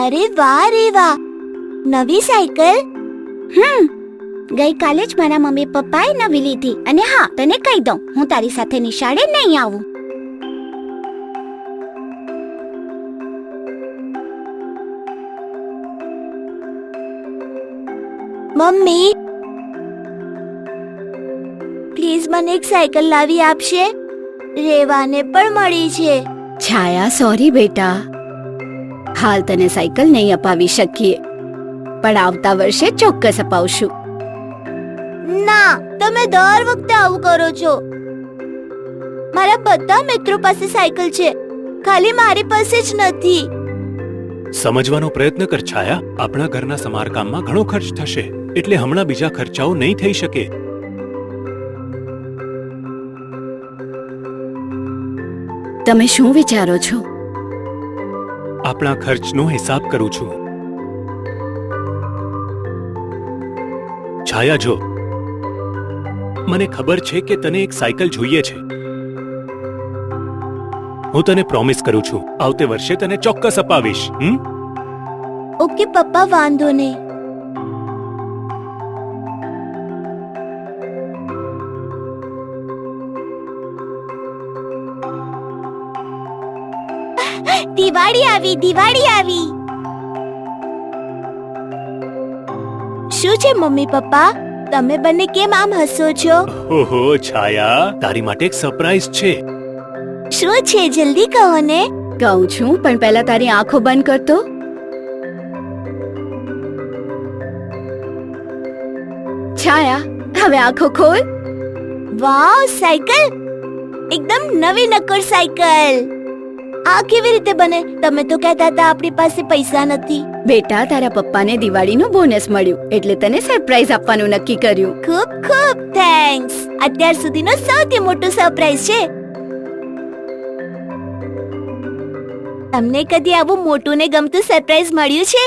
અરે વાહ રે વાહ. નવી સાયકલ? હમ. ગઈકાલે જ મારા મમ્મી પપ્પાએ નવી લીધી અને હા, તને કહી દઉં, હું તારી સાથે નિશાળે નહીં આવું. મમ્મી. પ્લીઝ મને એક સાયકલ લાવી આપશે. રેવાને પણ મળી છે. છાયા, સોરી બેટા. હાલ તને સાયકલ નહીં અપાવી શકીએ. પણ આવતા વર્ષે ચોક્કસ અપાવશું. ના તમે દર વખતે આવું કરો છો. મારા બધા મિત્રો પાસે સાયકલ છે. ખાલી મારી પાસે જ નથી. સમજવાનો પ્રયત્ન કર છાયા. આપણા ઘરના સમારકામમાં ઘણો ખર્ચ થશે. એટલે હમણાં બીજા ખર્ચાઓ નહીં થઈ શકે. તમે શું વિચારો છો? આપણા ખર્ચનો હિસાબ કરું છું. છાયા, જો. મને ખબર છે કે તને એક સાયકલ જોઈએ છે. હું તને પ્રોમિસ કરું છું, આવતે વર્ષે તને ચોક્કસ અપાવીશ, હમ? ઓકે પપ્પા, વાંધો નહીં. દિવાળી આવી દિવાળી આવી. શું છે મમ્મી પપ્પા? તમે બંને કેમ આમ હસો છો? ઓહો છાયા તારી માટે એક સરપ્રાઈઝ છે. શું છે જલ્દી કહો ને. કહું છું પણ પહેલા તારી આંખો બંધ કરતો છાયા હવે આંખો ખોલ. Wow cycle. એકદમ નવી નક્કર સાયકલ. આ કેવી રીતે બને? તમે તો કહેતા હતા આપણી પાસે પૈસા નથી. બેટા તારા પપ્પાને દિવાળીનું બોનસ મળ્યું એટલે તને સરપ્રાઈઝ આપવાનું નક્કી કર્યું. ખૂબ ખૂબ થેન્ક્સ અત્યાર સુધીનો સૌથી મોટું સરપ્રાઈઝ છે. તમને કદી આવું મોટું ને ગમતું સરપ્રાઈઝ મળ્યું છે?